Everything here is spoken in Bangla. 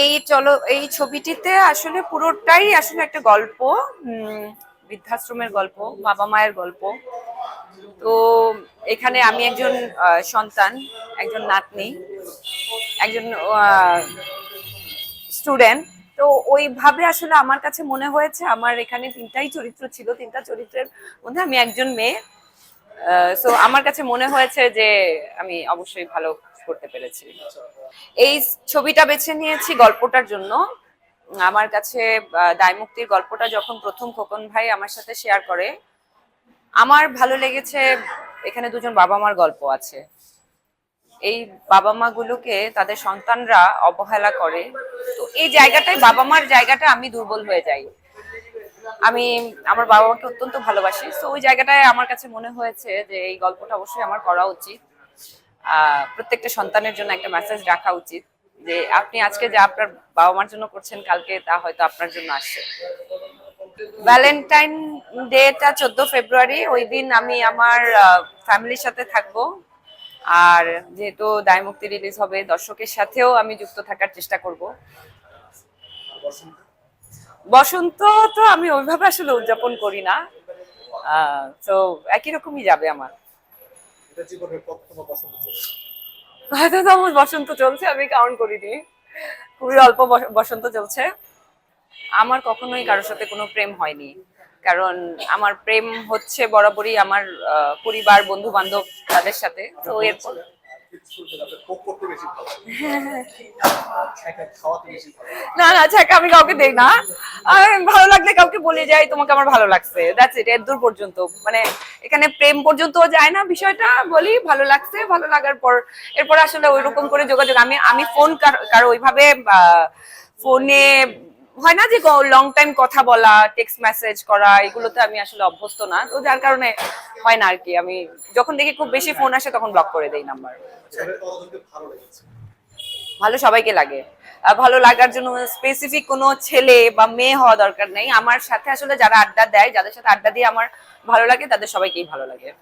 এই চলো, এই ছবিটিতে আসলে পুরোটাই আসলে একটা গল্প বৃদ্ধাশ্রমের গল্প, বাবা মায়ের গল্প। তো এখানে আমি একজন সন্তান, একজন নাতনি, একজন স্টুডেন্ট। তো ওইভাবে আসলে আমার কাছে মনে হয়েছে, আমার এখানে তিনটাই চরিত্র ছিল, তিনটা চরিত্রের মধ্যে আমি একজন মেয়ে। সো আমার কাছে মনে হয়েছে যে আমি অবশ্যই ভালো করতে পেরেছি। এই ছবিটা বেছে নিয়েছি গল্পটার জন্য। আমার কাছে দায়মুক্তির গল্পটা যখন প্রথম খোকন ভাই আমার সাথে শেয়ার করে, আমার ভালো লেগেছে এখানে দুজন বাবা মার গল্প আছে। এই বাবা মা গুলোকে তাদের সন্তানরা অবহেলা করে। তো এই জায়গাটায় বাবা মার জায়গাটা আমি দুর্বল হয়ে যাই। আমি আমার বাবা মাকে অত্যন্ত ভালোবাসি। তো ওই জায়গাটায় আমার কাছে মনে হয়েছে যে এই গল্পটা অবশ্যই আমার করা উচিত। প্রত্যেকটা সন্তানের জন্য একটা মেসেজ রাখা উচিত যে আপনি আজকে যা আপনার বাবা মার জন্য করছেন, কালকে তা হয়তো আপনার জন্য আসছে। ভ্যালেন্টাইন ডেটা চোদ্দ ফেব্রুয়ারি, ওই দিন আমি আমার ফ্যামিলির সাথে থাকব। আর যেহেতু দায়মুক্তি রিলিজ হবে, দর্শকের সাথেও আমি যুক্ত থাকার চেষ্টা করব। বসন্ত তো আমি ওইভাবে আসলে উদযাপন করি না। তো একই রকমই যাবে আমার। হয়তো তো বসন্ত চলছে আমি কাউন্ট করিনি। খুবই অল্প বসন্ত চলছে। আমার কখনোই কারোর সাথে কোনো প্রেম হয়নি। কারণ আমার প্রেম হচ্ছে বরাবরই আমার পরিবার বন্ধু বান্ধব তাদের সাথে। তো এরপর ছ্যাঁকা না না ছাকা আমি কাউকে দেই না। আর ভালো লাগলে কাউকে বলে যাই তোমাকে আমার ভালো লাগছে। দ্যাটস ইট এর দূর পর্যন্ত। মানে এখানে প্রেম পর্যন্ত যায় না বিষয়টা বলি ভালো লাগছে ভালো লাগার পর। এরপর আসলে ওইরকম করে যোগাযোগ। আমি আমি ফোন কারও ওইভাবে ফোনে হয় না যে লং টাইম কথা বলা টেক্সট মেসেজ করা এগুলোতে আমি আসলে অভ্যস্ত না। তো যার কারণে হয় না আর কি আমি যখন দেখি খুব বেশি ফোন আসে তখন ব্লক করে দেই নাম্বার ভালো সবাইকে লাগে। ভালো লাগার জন্য স্পেসিফিক কোনো ছেলে বা মেয়ে হওয়া দরকার নেই। আমার সাথে আসলে যারা আড্ডা দেয়, যাদের সাথে আড্ডা দিয়ে আমার ভালো লাগে, তাদের সবাইকেই ভালো লাগে।